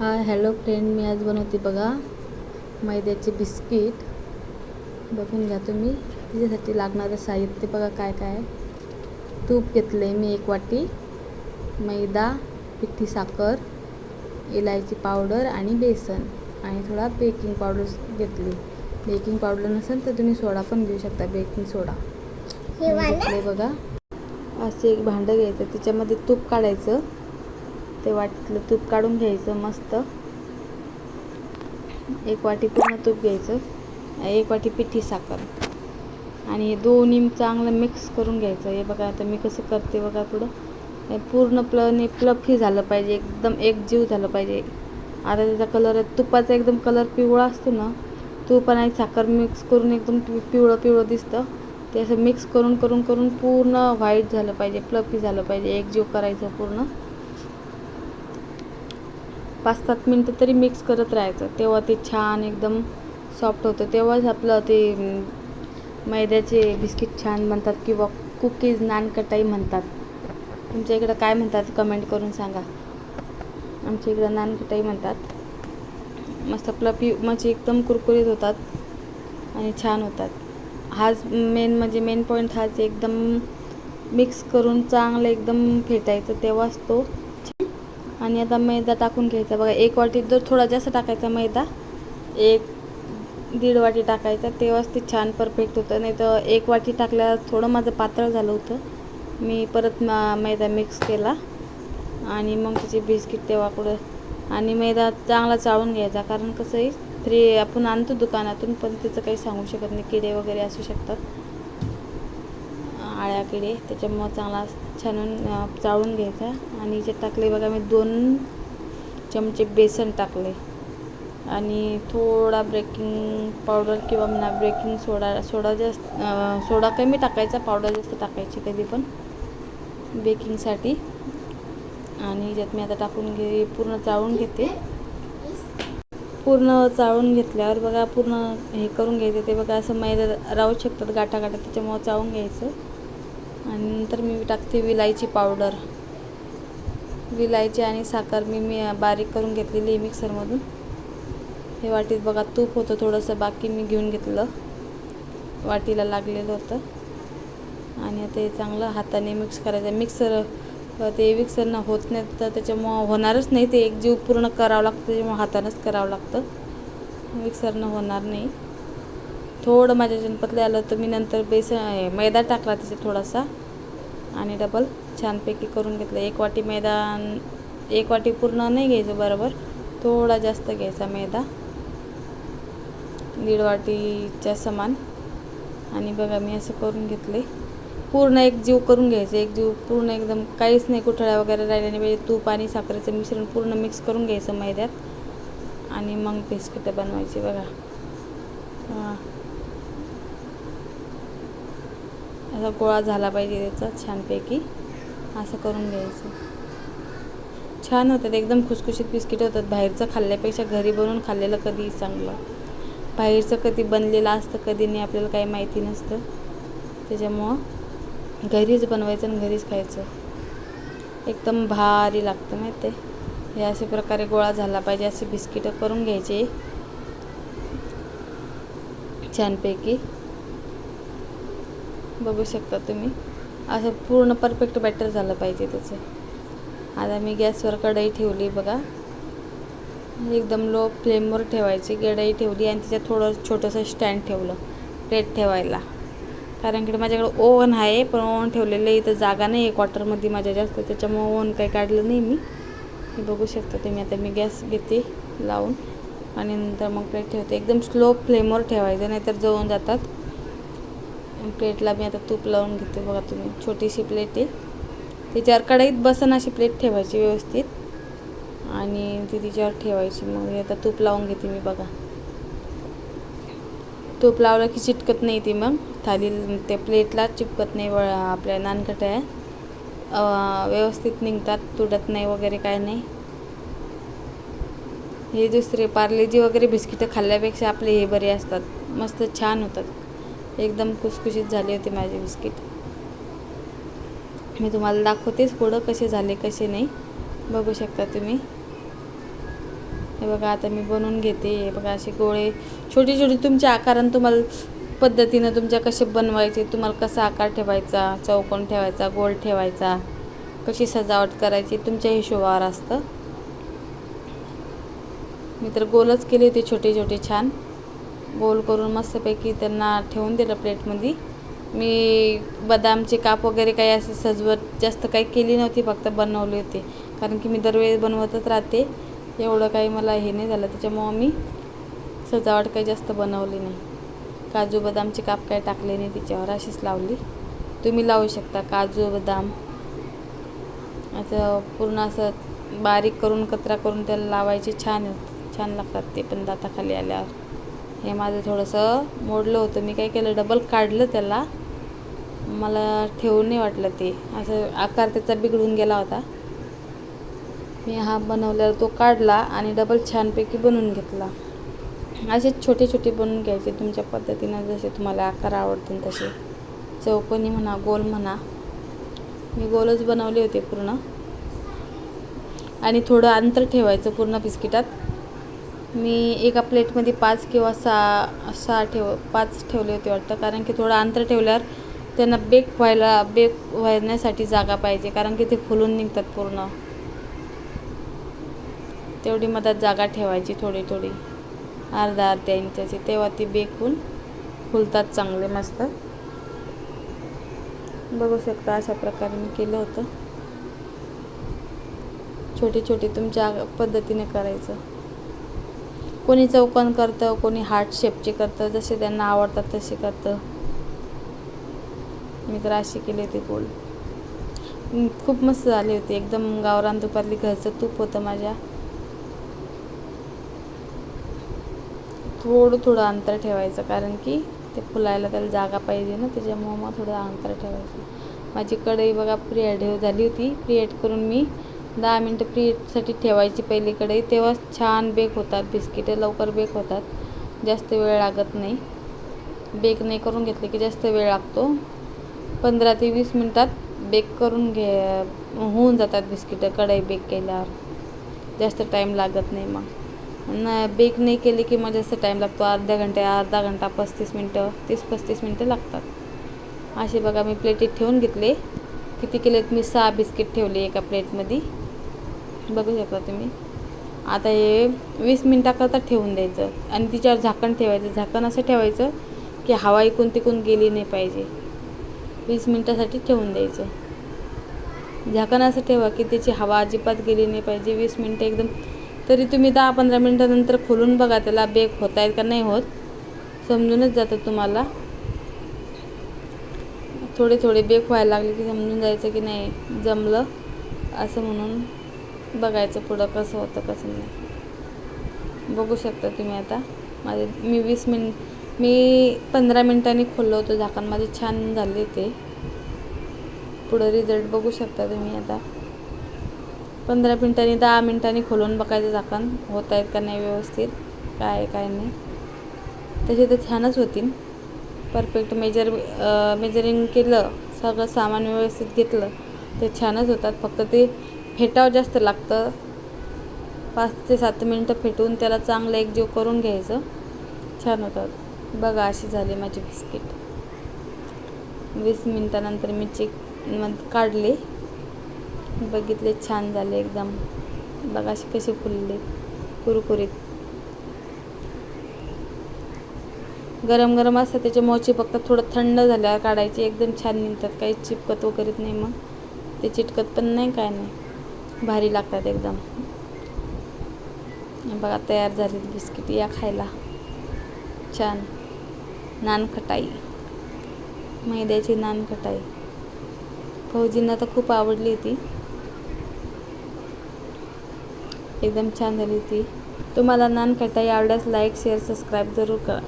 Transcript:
Hi hello friend मी आज बनवते बघा मैद्याचे बिस्किट. बघून घ्या तुम्ही त्याच्यासाठी लागणारं साहित्य बघा काय काय तूप घेतलं आहे मी एक वाटी मैदा पिठी साखर इलायची पावडर आणि बेसन आणि थोडा बेकिंग पावडर घेतली. बेकिंग पावडर नसेल तर तुम्ही सोडा पण घेऊ शकता बेकिंग सोडा हे? घेतले बघा. असे एक भांडं घ्यायचं त्याच्यामध्ये तूप काढायचं. ते वाटीतलं तूप काढून घ्यायचं मस्त. एक वाटी पूर्ण तूप घ्यायचं. एक वाटी पिठी साखर. आणि हे दोन्ही चांगलं मिक्स करून घ्यायचं. हे बघा आता मी कसं करते बघा पुढं. हे पूर्ण प्लने प्लफी झालं पाहिजे. एकदम एकजीव झालं पाहिजे. आता त्याचा कलर तुपाचा एकदम कलर पिवळा असतो ना तूप आणि साखर मिक्स करून एकदम पिवळं पिवळं दिसतं. ते असं मिक्स करून करून करून पूर्ण व्हाईट झालं पाहिजे प्लफी झालं पाहिजे एकजीव करायचं पूर्ण. पाच सात मिनटं तरी मिक्स करत राहायचं. तेव्हा ते छान एकदम सॉफ्ट होतं. तेव्हाच आपलं ते मैद्याचे बिस्किट छान बनतात किंवा कुकीज नानकटाई म्हणतात. तुमच्या इकडं काय म्हणतात? कमेंट करून सांगा. आमच्या इकडं नानकटाई म्हणतात. मस्त प्लफी म्हणजे एकदम कुरकुरीत होतात आणि छान होतात. हाच मेन म्हणजे मेन पॉईंट हाच. एकदम मिक्स करून चांगलं एकदम फेटायचं. तेव्हाच तो आणि आता मैदा टाकून घ्यायचा. बघा एक वाटी जर थोडा जास्त टाकायचा मैदा. एक दीड वाटी टाकायचा. तेव्हाच ते छान परफेक्ट होतं. नाही तर एक वाटी टाकल्यावर थोडं माझं पातळ झालं होतं. मी परत मा मैदा मिक्स केला. आणि मग त्याचे बिस्किट तेव्हा कुठं आणि मैदा चांगला चाळून घ्यायचा. कारण कसं आहे तरी आपण आणतो दुकानातून पण त्याचं काही सांगू शकत नाही. किडे वगैरे असू शकतात. आळ्या किडे त्याच्यामुळं चांगला छानून चाळून घ्यायचा. आणि जे टाकले बघा मी दोन चमचे बेसन टाकले. आणि थोडा ब्रेकिंग पावडर किंवा म्हणा ब्रेकिंग सोडा सोडा जास्त सोडा कमी टाकायचा पावडर जास्त टाकायची कधी पण बेकिंगसाठी आणि ज्यात मी आता टाकून घे पूर्ण चाळून घेते. पूर्ण चाळून घेतल्यावर बघा पूर्ण हे करून घ्यायचं. ते बघा असं मैदा राहू शकतात गाठा गाठा त्याच्यामुळं चाळून घ्यायचं. आणि नंतर मी टाकते विलायची पावडर. विलायची आणि साखर मी मी बारीक करून घेतलेली आहे मिक्सरमधून. हे वाटीत बघा तूप होतं थोडंसं बाकी मी घेऊन घेतलं. वाटीला लागलेलं होतं. आणि आता हे चांगलं हाताने मिक्स करायचं. मिक्सर ते मिक्सरनं होत नाही तर त्याच्यामुळं होणारच नाही. ते एक जीव पूर्ण करावं लागतं त्याच्यामुळं हातानंच करावं लागतं. मिक्सरनं होणार नाही. थोडं माझ्या जनपतले आलं तर मी नंतर बेसन मैदा टाकला तिथे थोडासा. आणि डबल छानपैकी करून घेतलं. एक वाटी मैदा एक वाटी पूर्ण नाही घ्यायचं बरोबर. थोडा जास्त घ्यायचा मैदा. दीड वाटीच्या समान. आणि बघा मी असं करून घेतले पूर्ण एक जीव करून घ्यायचं. एक जीव पूर्ण एकदम काहीच नाही कुठळ्या वगैरे राहिल्याने पाहिजे तूप आणि साखरेचं मिश्रण पूर्ण मिक्स करून घ्यायचं मैद्यात. आणि मग बिस्किटं बनवायची बघा. हां. असा गोळा झाला पाहिजे त्याचा छानपैकी. असं करून घ्यायचं. छान होतात एकदम खुसखुशीत बिस्किट होतात. बाहेरचं खाल्ल्यापेक्षा घरी बनवून खाल्लेलं कधी चांगलं. बाहेरचं कधी बनलेलं असतं कधी नाही आपल्याला काही माहिती नसतं. त्याच्यामुळं घरीच बनवायचं आणि घरीच खायचं. एकदम भारी लागतं माहिती आहे. हे अशा प्रकारे गोळा झाला पाहिजे असे बिस्किटं करून घ्यायचे. छानपैकी. बघू शकता तुम्ही. असं पूर्ण परफेक्ट बॅटर झालं पाहिजे त्याचं. आता मी गॅसवर कढई ठेवली बघा. एकदम लो फ्लेमवर ठेवायची. कढई ठेवली आणि त्याच्यात थोडं छोटंसं स्टँड ठेवलं. प्लेट ठेवायला. कारण की माझ्याकडे ओव्हन आहे पण ओव्हन ठेवलेलं इथं जागा नाही आहे क्वार्टरमध्ये माझ्या जास्त त्याच्यामुळं ओव्हन काही काढलं नाही मी. हे बघू शकता तुम्ही. आता मी गॅस घेते लावून. आणि नंतर मग प्लेट ठेवते. एकदम स्लो फ्लेमवर ठेवायचं नाहीतर जळून जातात. प्लेटला मी आता तूप लावून घेते बघा तुम्ही. छोटीशी प्लेट आहे. तिच्यावर कढईत बसन अशी प्लेट ठेवायची व्यवस्थित. आणि ती तिच्यावर ठेवायची. मग हे आता तूप लावून घेते मी बघा. तूप लावलं की चिटकत नाही ती मग. थाली त्या प्लेटला चिपकत नाही व आपल्या नानकट्या व्यवस्थित निघतात. तुटत नाही वगैरे काय नाही. हे दुसरे पार्लेजी वगैरे बिस्किटं खाल्ल्यापेक्षा आपले हे बरे असतात. मस्त छान होतात. एकदम खुसखुशीत झाले होते माझे बिस्किट. मी तुम्हाला दाखवतेच पुढं कसे झाले कसे नाही. बघू शकता तुम्ही. हे बघा आता मी बनवून घेते. हे बघा असे गोळे. छोटे छोटे तुमच्या आकारानं तुम्हाला पद्धतीनं तुमच्या कसे बनवायचे तुम्हाला कसा आकार ठेवायचा चौकोन ठेवायचा गोल ठेवायचा कशी सजावट करायची तुमच्या हिशोबावर असतं. मी तर गोलच केले होते छोटे छोटे छान. गोल करून मस्तपैकी त्यांना ठेवून दिलं प्लेटमध्ये. मी बदामचे काप वगैरे काही असे सजवत जास्त काही केली नव्हती फक्त बनवले होते. कारण की मी दरवेळेस बनवतच राहते. एवढं काही मला हे नाही झालं. त्याच्यामुळं मी सजावट काही जास्त बनवली नाही. काजू बदामचे काप काही टाकले नाही तिच्यावर अशीच लावली. तुम्ही लावू शकता काजू बदाम. असं पूर्ण असं बारीक करून कचरा करून त्याला लावायचे छान छान लागतात ते पण दाताखाली आल्यावर. हे माझं थोडंसं मोडलं होतं. मी काय केलं डबल काढलं त्याला. मला ठेवून नाही वाटलं ते. असं आकार त्याचा बिघडून गेला होता. मी हा बनवल्यावर तो काढला आणि डबल छानपैकी बनवून घेतला. असे छोटे छोटे बनवून घ्यायचे तुमच्या पद्धतीनं जसे तुम्हाला आकार आवडतील तसे. चौकोनी म्हणा गोल म्हणा. मी गोलच बनवले होते पूर्ण. आणि थोडं अंतर ठेवायचं पूर्ण बिस्किटात. मी एका प्लेटमध्ये पाच किंवा सहा सहा ठेव पाच ठेवले होते वाटतं. कारण की थोडं अंतर ठेवल्यावर त्यांना बेक व्हायला बेक व्हायण्यासाठी जागा पाहिजे. कारण की ते फुलून निघतात पूर्ण. तेवढी मधात जागा ठेवायची थोडी थोडी. अर्धा अर्ध्या इंचाची. तेव्हा ती बेक होऊन फुलतात चांगले मस्त. बघू शकता अशा प्रकारे मी केलं होतं. छोटे छोटे तुमच्या पद्धतीने करायचं. कोणी चौकन करतं कोणी हार्ट शेपचे करतं जसे त्यांना आवडतात तसे करतं. मी तर अशी केली होती गोल. खूप मस्त झाली होती. एकदम गावरान दुपारली घरचं तूप होतं माझ्या. थोडं थोडं अंतर ठेवायचं कारण की ते फुलायला त्याला जागा पाहिजे ना त्याच्यामुळं मग थोडं अंतर ठेवायचं. माझी कढई बघा प्रिएड झाली होती. प्रिएड करून मी दहा मिनटं फ्रीजसाठी ठेवायची पहिली कढई तेव्हा छान बेक होतात बिस्किटे लवकर बेक होतात. जास्त वेळ लागत नाही. बेक नाही करून घेतले की जास्त वेळ लागतो. पंधरा ते वीस मिनटात बेक करून घे होऊन जातात बिस्किटं कढई बेक केल्यावर. जास्त टाईम लागत नाही मग. न बेक नाही केले की मग जास्त टाईम लागतो. अर्ध्या घंटे अर्धा घंटा पस्तीस मिनटं तीस पस्तीस मिनटं लागतात. असे बघा मी प्लेटीत ठेवून घेतले. किती केलेत? मी सहा बिस्किट ठेवले एका प्लेटमध्ये बघू शकता तुम्ही. आता हे वीस मिनटाकरता ठेवून द्यायचं. आणि तिच्यावर झाकण ठेवायचं. झाकण असं ठेवायचं की हवा इकून तिकून गेली नाही पाहिजे. वीस मिनटासाठी ठेवून द्यायचं. झाकण असं ठेवा की त्याची हवा अजिबात गेली नाही पाहिजे. वीस मिनटं एकदम. तरी तुम्ही दहा पंधरा मिनटानंतर खोलून बघा त्याला बेक होत आहेत का नाही होत. समजूनच जातं तुम्हाला. थोडे थोडे बेक व्हायला लागले की समजून जायचं की नाही जमलं असं म्हणून. बघायचं पुढं कसं होतं कसं नाही. बघू शकता तुम्ही आता. माझे मी वीस मिनिट मी पंधरा मिनटांनी खोललं होतं झाकण. माझे छान झाले ते. पुढं रिझल्ट बघू शकता तुम्ही आता. पंधरा मिनटांनी दहा मिनटांनी खोलून बघायचं झाकण. होत आहेत का नाही व्यवस्थित? काय आहे काय नाही. तसे तर छानच होतील. परफेक्ट मेजर मेजरिंग केलं सगळं सामान व्यवस्थित घेतलं ते छानच होतात. फक्त ते फेटावं जास्त लागतं. पाच ते सात मिनटं फेटून त्याला चांगलं एकजीव करून घ्यायचं. छान होतात. बघा अशी झाली माझी बिस्किट. वीस मिनटानंतर मी चेक काढले. बघितले छान झाले एकदम. बघा असे कसे फुलले. कुरकुरीत. गरम गरम असतं त्याच्या मोची फक्त थोडं थंड झाल्यावर काढायची. एकदम छान निघतात. काही चिपकत वगैरे नाही मग. ते चिटकत पण नाही काय नाही. भारी लागतात एकदम. बघा तयार झाली बिस्किट. या खायला. छान. नानखटाई. मैद्याची नानखटाई. फौजींना तर खूप आवडली ती एकदम छान झाली ती तुम्हाला नानखटाई आवडल्यास लाईक शेअर सबस्क्राईब जरूर करा.